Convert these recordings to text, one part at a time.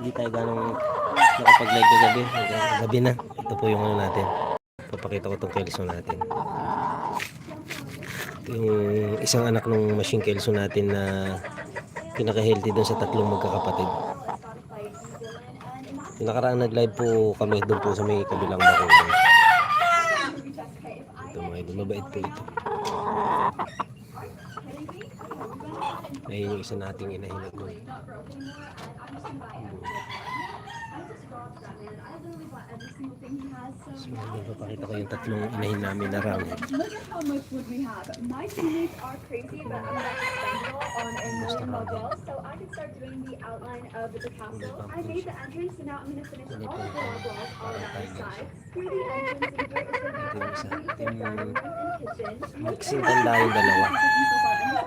hindi tayo ganong nakapag-live kagabi. Gabi na. Ito po yung ano natin. Papakita ko itong kelso natin. Yung isang anak ng machine kelso natin na pinaka-healthy doon sa tatlong magkakapatid. Yung nakaraang nag-live po kami doon po sa may kabilang bakulan. Ito mga idol, mabait po ito. Ayun yung isa nating inahinag doon. So, yun, papakita ko yung tatlong inahin namin na round. Look at how much wood we have. My teammates are crazy, but I'm not spendable on a million mobile, so I can start doing the outline of the castle. I made the entrance, so now I'm gonna finish all of the all around the side. Through the entrance, and here is the bathroom, kitchen. mixing tanda yung dalawa.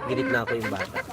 Ginit na ako yung bata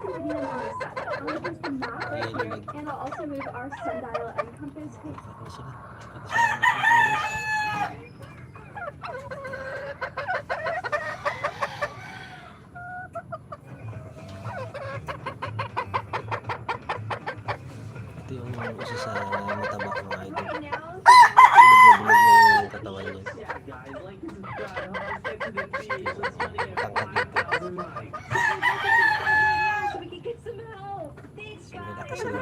And I'll just continue on this side. I'm going to put the map right here, and I'll also move our sundial and compass. Ano sila? Ito sila. Ito yung isa sa matabak ng idol. Right now, Bulog-bulog yung katawan niya. Tangkad dito. so we can get some help. Sila.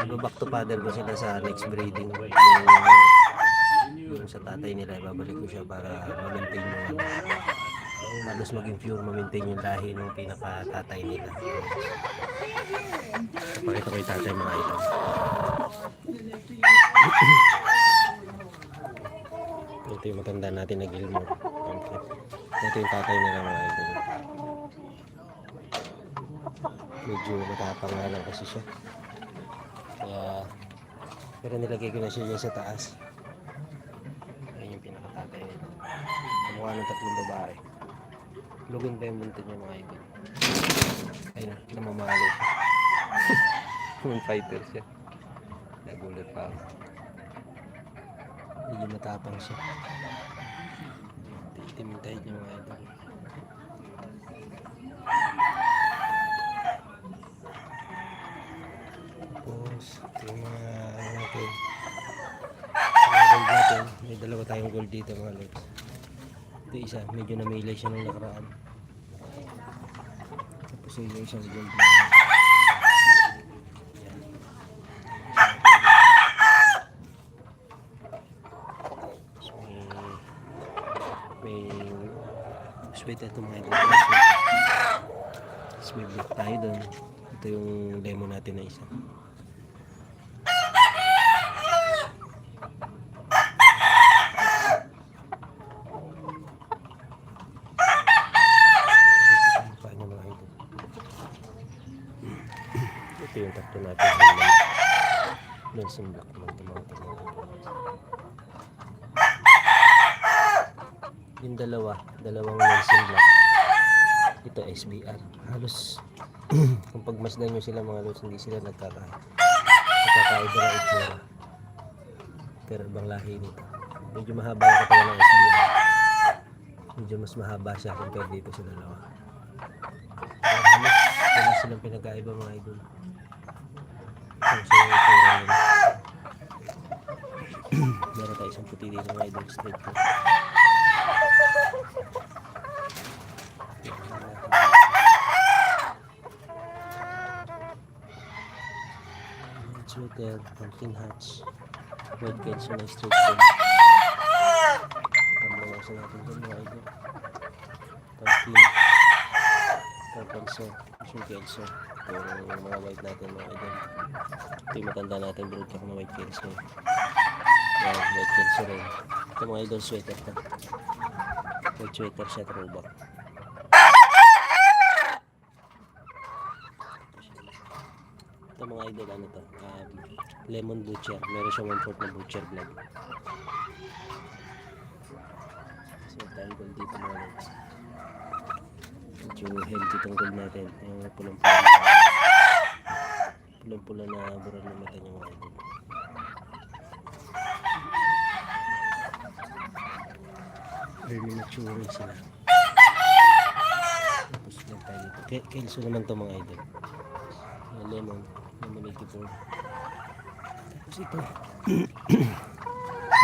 Ano, back to father ko sila sa next breeding. Yung, sa tatay nila, ibabalik ko siya para ma-maintain yung. Halos maging pure, ma-maintain yung lahi ng pinaka-tatay nila. Pakita ko yung tatay mga ito. Ito yung matanda natin na Gilmore. Ito yung tatay nila mga ito. Medyo matapang nga kasi siya. Kaya, pero nilagay ko na siya sa taas. Ayun yung pinakatatay nila. Kamukha ng tatlong babae. Lugon pa yung buntot niya mga idol. Ayun, namamalo siya. Moon fighter siya. Nagulat pa ako. Medyo matapang siya. Itim tayo niya mga idol. Tapos, ito yung mga ano natin. Gold natin. May dalawa tayong gold dito mga lods. Ito isa, medyo namilay siya nung nakaraan. Tapos yun yung isang gold na. Yan. Tapos may may sweat ito mga idol. Black tayo doon. Ito yung lemon natin na isa. Paano mga idol? Ito yung tatlo natin. Nelson Black naman ito mga tatlo. Yung dalawa, dalawang Nelson Black. Ito SBR. Halos kung pagmasdan nyo sila mga lods, hindi sila nagkaka nagkakaiba itsura. Pero ibang lahi nito. Medyo mahaba yung katawan ng SBR. Medyo mas mahaba siya compare dito sa dalawa. Pero halos wala silang pinagkaiba mga idol. Kung sila yung itsura nila. Meron tayo isang puti dito mga idol. Straight Sweater, pumpkin hats, white kids na street food. Pambawasan natin dyan mga idol. Pumpkin, purple mission kelso. Ito yung mga white natin mga idol. Ito yung matanda natin brood ka na white kelso. Yan, white kelso rin. Ito mga idol sweater to. White sweater siya, throwback. Ito mga idol, ano to? Um, Lemon Butcher. Meron siya 1 na Butcher blood. So, tayo gold dito mga lods. Medyo healthy tong gold natin. Yung pulang-pula na pulang-pula na bural na mata niya mga idol. Early maturing sila. Tapos lang tayo dito. Ke- Kelso naman to mga idol. Lemon. Lemon 84. Tapos ito.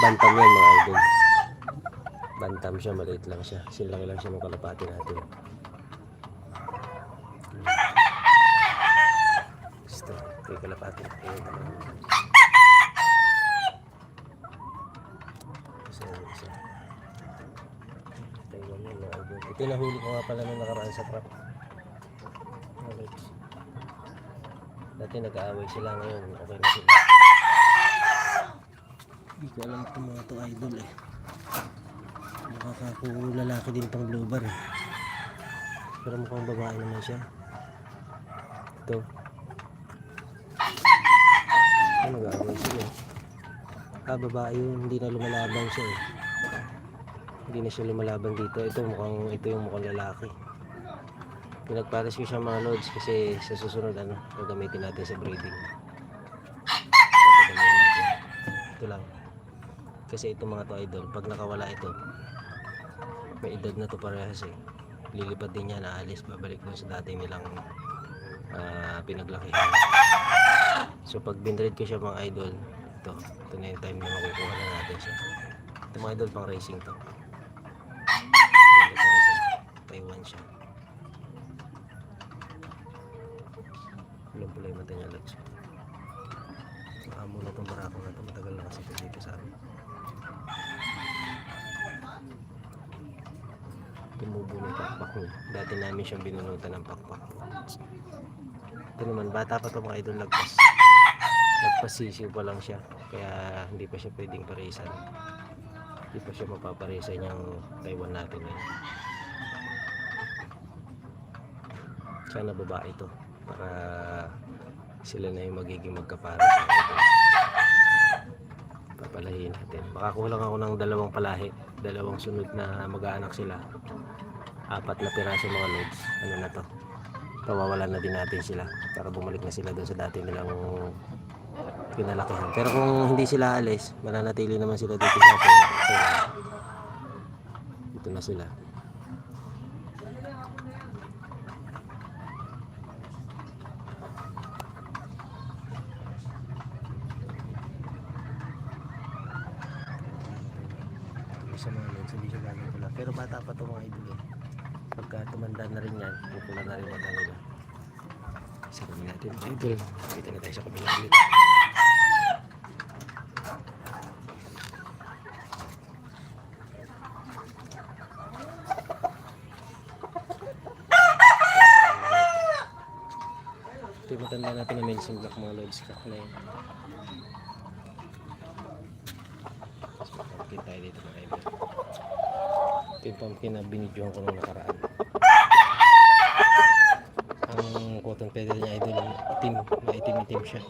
Bantam yan mga idol. Bantam siya, maliit lang siya. Sinlaki lang siya ng kalapati natin. Gusto. Yung kalapati. Ayun naman. Ito yung nahuli ko nga pala nung nakaraan sa trap. Alright. Dati nag-aaway sila ngayon. Okay na sila. Hindi ko alam itong mga to idol eh. Nakakapuro lalaki din itong blue bar eh. Pero mukhang babae naman siya. Ito. Ito nag-aaway sila eh. Ah, babae yun. Hindi na lumalaban siya eh. Hindi na siya lumalaban dito. Ito mukhang, ito yung mukhang lalaki. Pinagpares ko siya mga loads kasi sa susunod ano, gagamitin natin sa breeding. Ito lang. Kasi ito mga to idol, pag nakawala ito, may edad na to parehas eh. Lilipad din yan, aalis, babalik dun sa dati nilang ah, pinaglakihan. So pag binread ko siya mga idol, ito, ito na yung time na makukuha na natin siya. Ito mga idol, pang racing to. Taiwan siya. Pulang pula yung mata niya, Lods. Amo na itong barako na ito. Matagal na kasi ito dito sa amin. Tumubo yung pakpak niya. Dati namin siyang binunutan ng pakpak. Ito naman, bata pa ito mga idol lagpas. Nagpasisiw pa lang siya. Kaya hindi pa siya pwedeng parisan. Hindi pa siya mapaparisan yung Taiwan natin ngayon. Sana babae ito para sila na yung magiging ito. Papalahin natin. Baka kulang ako ng dalawang palahi. Dalawang sunod na mag-aanak sila. Apat na piraso mga loads. Ano na to? Pawawalan na din natin sila para bumalik na sila doon sa dati nilang pinalakihan. Pero kung hindi sila alis, mananatili naman sila dito sa atin. So, na sila. sa mga lods, hindi siya gano'n pula. Pero bata pa ito mga idol eh. Pagka tumanda na rin yan, pupula na rin mata nila. Sa kami natin mga idol. Kita na tayo sa kabila ulit. Ito yung matanda natin na medicine block mga lods ka na yun. Mas pumpkin tayo dito mga idol. Ito yung pumpkin na binidyohan ko nung nakaraan. Ang cotton feather niya idol, itim, maitim-itim siya.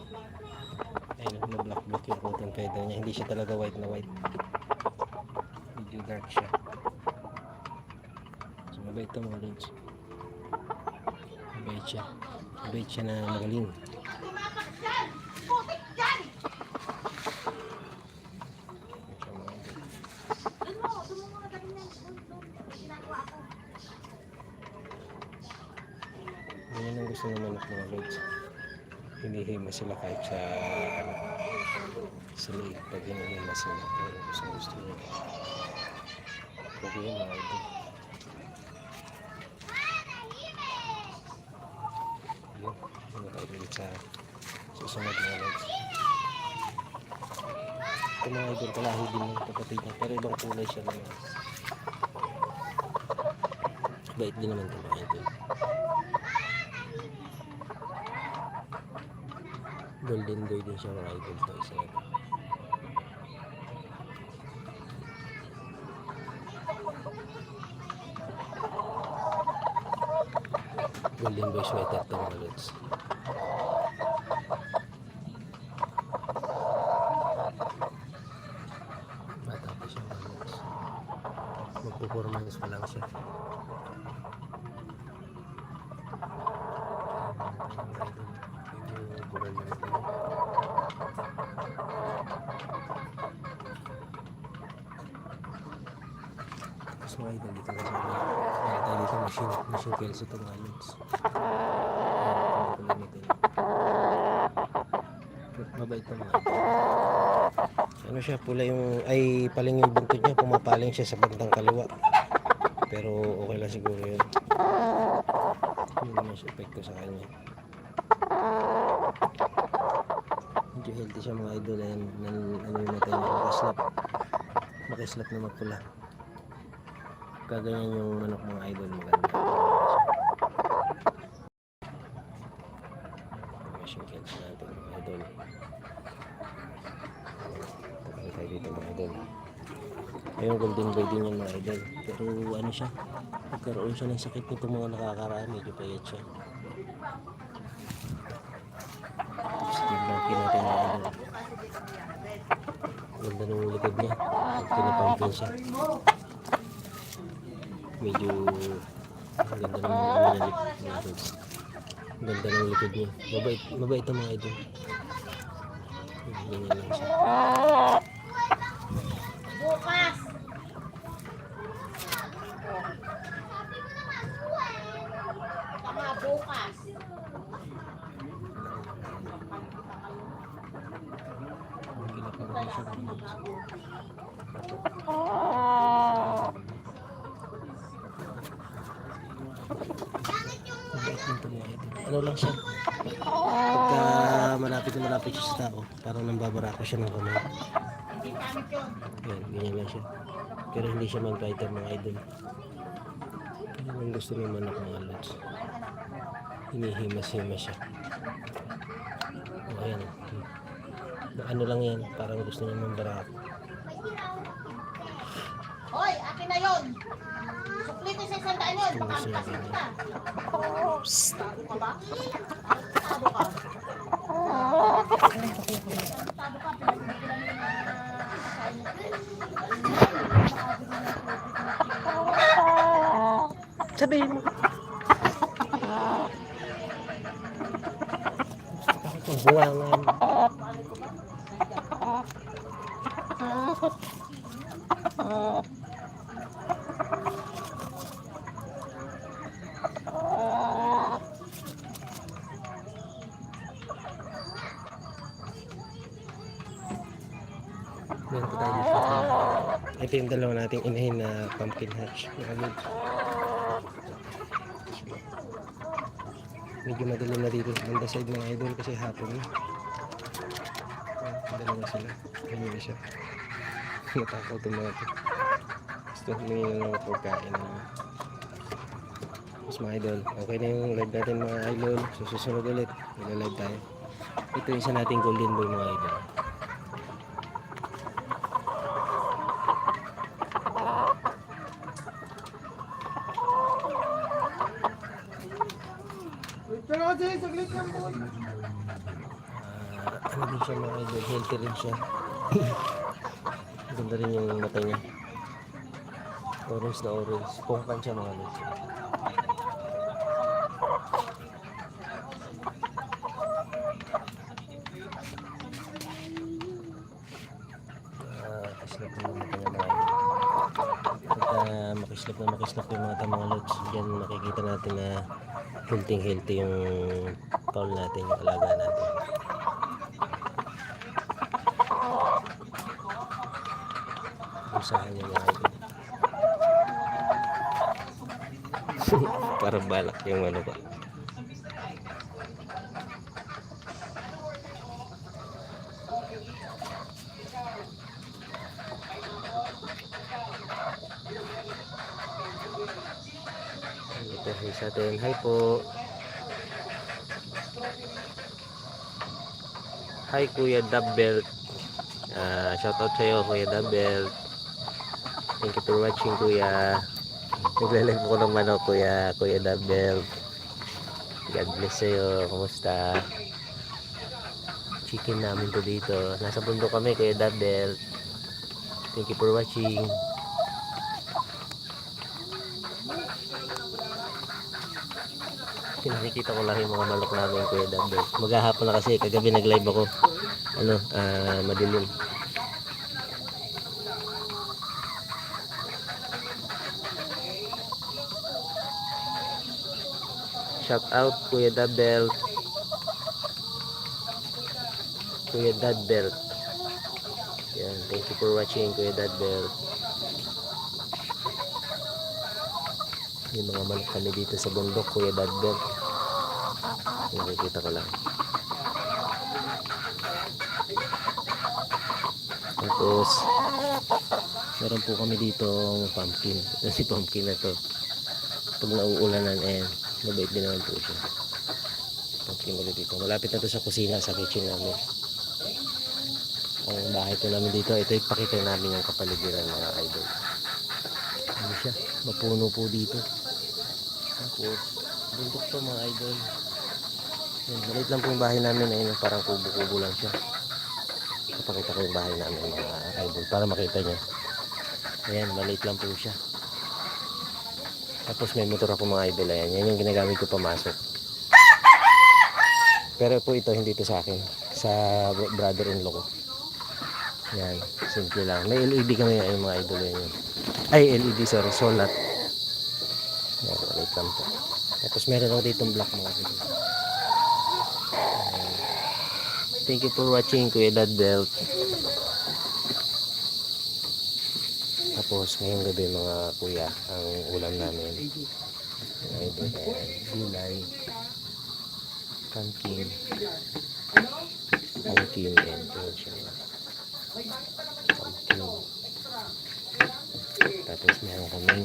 Ayun, na black black yung cotton feather niya. Hindi siya talaga white na white. Medyo dark siya. So mabait ito mga lods. Mabait siya. Mabait siya na magaling. Siya mga idol. Yan ang gusto ng manok mga lods. Hinihima sila kahit sa ano, sa liig pag hinihima sila. Ang gusto gusto nila. Okay yan mga idol. Yun, tayo ulit sa susunod mga lods. Ito mga idol, kalahi din yung kapatid niya. Pero ibang kulay siya naman. Bait din naman ito mga idol. Golden boy din siya mga idol to isa ito. Golden boy sweater to mga lods. 4 months pa lang siya. Medyo bural na ito. Tapos mga idol dito na sa Meron tayo dito machine. Ayan, ito Mabait idol. Ano siya, pula yung, ay paling yung buntod niya, pumapaling siya sa bandang kaliwa. Pero okay lang siguro yun. Hindi naman siya epekto sa kanya. Medyo healthy siya mga idol. Ayan, nan, ano yung niya, makaslap. Makaslap na magpula. Kaganyan yung manok mga idol, maganda. Machine kills natin mga idol. Tagal tayo dito mga idol. Ayun, golden boy din yung mga idol. Pero ano siya, nagkaroon siya ng sakit nito mga nakakaraan. Medyo payat siya. Monkey natin mga idol. Ganda ng likod niya. Pinapampin siya. Medyo ganda ng ano mga. Ang Ganda ng likod niya. Mabait, mabait ang mga idol. Ganyan lang siya. Bukas. Tama, bukas. Ginagawa siya ng mga Mabait lang ito mga idol. Ano lang siya? Pagka malapit na malapit siya sa tao, parang nambabarako siya ng kamay. Hindi pangit yun. Yan, ganyan lang siya. Pero hindi siya mag-fighter mga idol. Kaya ang gusto ng manok mga lods. Hinihimas-himas siya. O ayan. hmm. Ano lang yan, parang gusto niya mambarako. Hoy, akin na yun. Suklito sa isang daan yun. Baka magkasin kita. Tago ka ba? Tago ka. Tago ka. Pinagbigyan mo yung mga Sabihin mo. Bakit ang buwangan? Meron tayo dito. Ito yung dalawa nating inahin na pumpkin hatch. Mga lods. medyo madilim na dito sa banda side mga idol kasi hapon Ayan, dalawa sila. Ayun yung isa. Natakot yung mga to gusto humingi ng pagkain mas mga idol okay na yung live natin mga idol. So susunod ulit. Live tayo. Ito yung isa nating golden boy mga idol Ah, ano din siya mga idol, healthy rin siya. Ganda rin yung mata niya. Orange na orange. Pongkan siya mga idol. Healthy healthy yung paul natin, yung alaga natin. Usahan niya mga idol. Parang balak yung ano ko. Ito hi sa atin. Hi po. Hi Kuya Dubbelt. Ah, shout out sa'yo Kuya Dubbelt. Thank you for watching Kuya. Naglalag ko ng manok Kuya, Kuya Dubbelt. God bless sa'yo. Kumusta? Chicken namin to dito. Nasa bundok kami Kuya Dubbelt. Thank you for watching. Nakikita ko lang yung mga manok namin Kuya Dabber. Maghahapon na kasi kagabi nag-live ako. Ano, ah, madilim. Shout out Kuya Dabbel. Kuya Dadbelt. Yan, thank you for watching Kuya Dadbelt. Yung mga manok kami dito sa bundok, Kuya Dadbelt. Nakikita ko lang. Tapos, meron po kami dito pumpkin. Si pumpkin na to. Pag nauulanan, eh, mabait din naman po siya. Pumpkin ulit dito. Malapit na to sa kusina, sa kitchen namin. Ang bahay po namin dito, ito ipakita namin yung kapaligiran mga idol. Ano siya? Mapuno po dito. Tapos, bundok to mga idol. Yan, maliit lang po yung bahay namin. Ayun, parang kubo-kubo lang siya. Ipakita ko yung bahay namin mga idol para makita nyo. Ayan, maliit lang po siya. Tapos may motor ako mga idol. Ayan, yan yung ginagamit ko pamasok. Pero po ito, hindi to sa akin. Sa bro- brother-in-law ko. Yan, simple lang. May LED kami ngayon mga idol yan. Ay, LED, sorry, solar. Yan, wait po. Tapos meron ako ditong black mga. Ayan. Thank you for watching, Kuya Dad Belt. Tapos ngayong gabi mga kuya, ang ulam namin. Ayan, gulay, pumpkin, pumpkin, and siya. Pumpkin. Tapos meron kaming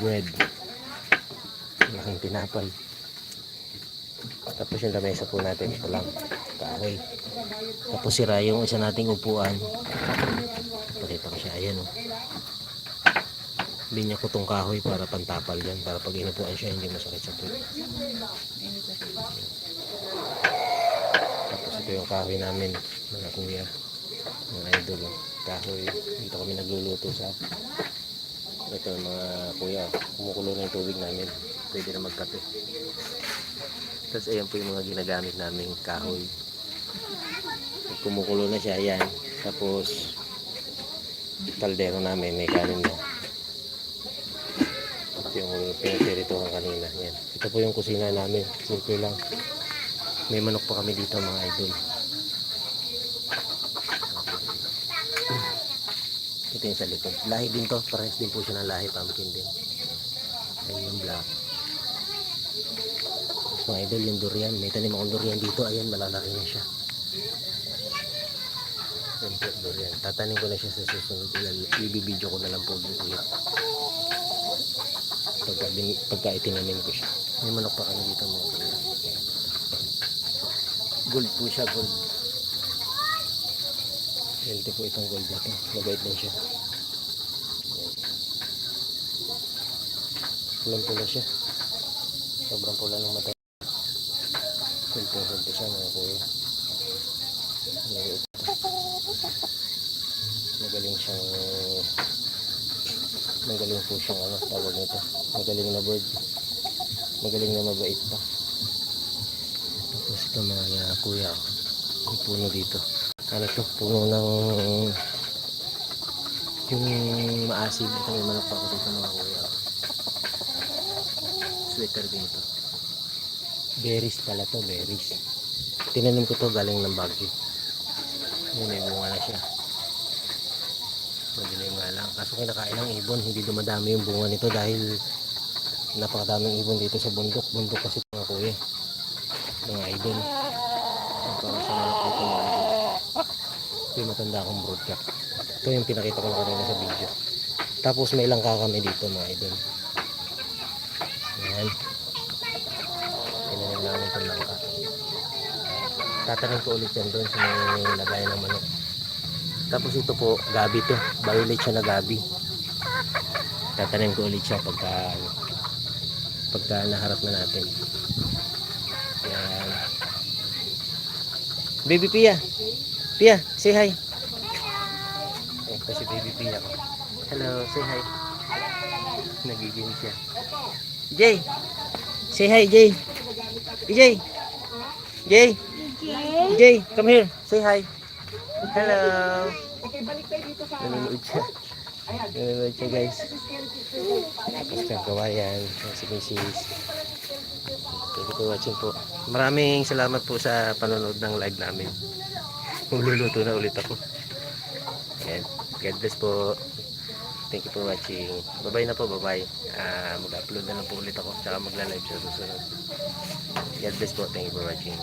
bread. Malaking tinapay. Tapos yung lamesa po natin, ito lang, kahoy. Tapos sira yung isa nating upuan. Pakita ko siya, ayan o. Linya ko tong kahoy para pantapal yan, para pag inupuan siya, hindi masakit sa puwet. Tapos ito yung kahoy namin, mga kuya, mga idol. oh. Kahoy, dito kami nagluluto sa ito mga kuya, kumukulo na yung tubig namin. Pwede na magkape. Tapos ayan po yung mga ginagamit namin kahoy. Kumukulo na siya, ayan. Tapos kaldero namin, may kanin na. Ito yung pinagpirituhan kanina. Yan. Ito po yung kusina namin. Simple lang. May manok pa kami dito mga idol. Ito yung sa likod. Lahi din to. Parehas din po siya ng lahi. Pumpkin din. Ayun yung black. Tapos mga idol yung durian. May tanim akong durian dito. Ayan, malalaki na siya. Yan po, durian. Tatanim ko na siya sa susunod. Ibibidyo ko na lang po dito ulit. Pagka, bin- pagka itinanim ko siya. May manok pa kami dito mga kuya. Gold po siya, gold. Healthy po itong gold na to. Mabait din siya. Pulang pula siya. Sobrang pula ng mata. Healthy, siya mga kuya. Ito. Magaling siyang magaling po siyang ano tawag nito. Magaling na bird. Magaling na mabait pa. Tapos ito mga kuya. May puno dito. Ano to? Puno ng yung maasim. Ito may manok pa ako dito mga kuya. Sweater din ito. Berries pala to, berries. Tinanim ko to galing ng Baguio. Yun, may bunga na siya. Madilim nga lang. Kaso kinakain ng ibon, hindi dumadami yung bunga nito dahil napakadaming ibon dito sa bundok. Bundok kasi mga kuya. Mga idol. Ang parang sa manok dito mga. Ito yung matanda akong broadcast. Ito yung pinakita ko na kanina sa video. Tapos may ilang kakami dito mga idol. Ayan. Tinanim namin itong langka. Tatanim ko ulit yan doon sa may ng manok. Tapos ito po, gabi to. Violet siya na gabi. Tatanim ko ulit siya pagka ano, pagka naharap na natin. Yan. Baby Pia. Pia, say hi. Eh, ito si Baby Pia ko. Hello, say hi. Nagiging siya. Jay, say hi, Jay. Jay. Jay. Jay, come here. Say hi. Hello. Nanonood siya. Nanonood siya, guys. Tapos kang kawayan. Si Mrs. Thank you for watching po. Maraming salamat po sa panonood ng live namin. Magluluto na ulit ako. Ayan. God bless po. Thank you for watching. Bye-bye na po, bye-bye. Ah, mag-upload na lang po ulit ako. Tsaka magla-live sa susunod. God bless po. Thank you for watching.